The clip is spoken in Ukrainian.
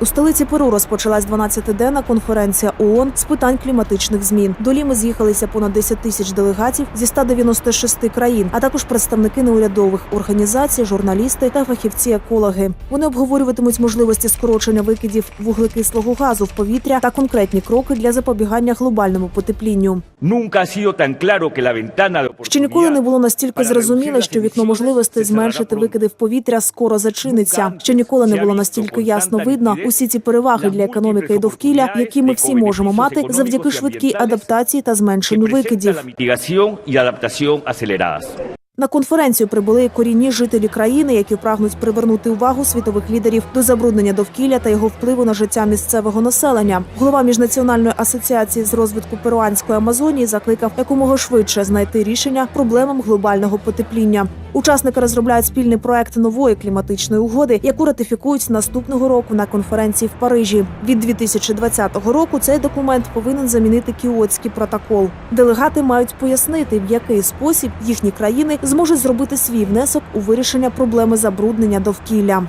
У столиці Перу розпочалась 12-денна конференція ООН з питань кліматичних змін. До Ліми з'їхалися понад 10 тисяч делегатів зі 196 країн, а також представники неурядових організацій, журналісти та фахівці-екологи. Вони обговорюватимуть можливості скорочення викидів вуглекислого газу в повітря та конкретні кроки для запобігання глобальному потеплінню. Ще ніколи не було настільки зрозуміло, що вікно можливостей зменшити викиди в повітря скоро зачиниться. Ще ніколи не було настільки ясно видно усі ці переваги для економіки і довкілля, які ми всі можемо мати завдяки швидкій адаптації та зменшенню викидів. На конференцію прибули корінні жителі країни, які прагнуть привернути увагу світових лідерів до забруднення довкілля та його впливу на життя місцевого населення. Голова міжнаціональної асоціації з розвитку перуанської Амазонії закликав якомога швидше знайти рішення проблемам глобального потепління. Учасники розробляють спільний проект нової кліматичної угоди, яку ратифікують наступного року на конференції в Парижі. Від 2020 року цей документ повинен замінити кіотський протокол. Делегати мають пояснити, в який спосіб їхні країни зможуть зробити свій внесок у вирішення проблеми забруднення довкілля.